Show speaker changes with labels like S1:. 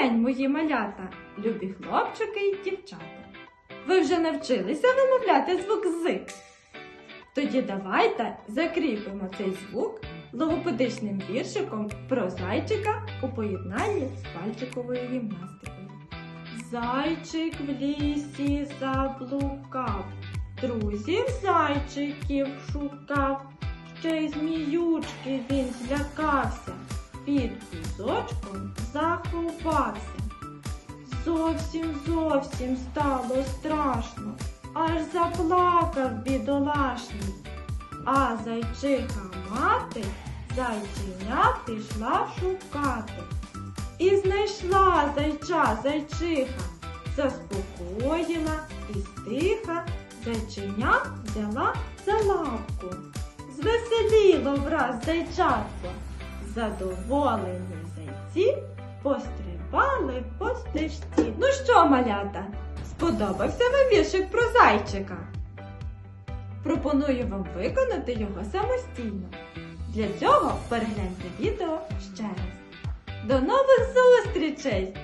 S1: день, мої малята, любі хлопчики і дівчата. Ви вже навчилися вимовляти звук з. Тоді давайте закріпимо цей звук логопедичним віршиком про зайчика у поєднанні з пальчиковою гімнастикою. Зайчик в лісі заблукав, друзів зайчиків шукав, ще й зміючки він злякався, під кузочком заховався. Зовсім зовсім стало страшно, аж заплакав бідолашний. А зайчиха мати зайченя пішла шукати. І знайшла зайча зайчиха, заспокоїла і стиха зайченя взяла за лапку. Звеселіло враз зайчатко. Задоволені зайці пострибали по стежці. Ну що, малята, сподобався вам віршик про зайчика? Пропоную вам виконати його самостійно. Для цього перегляньте відео ще раз. До нових зустрічей!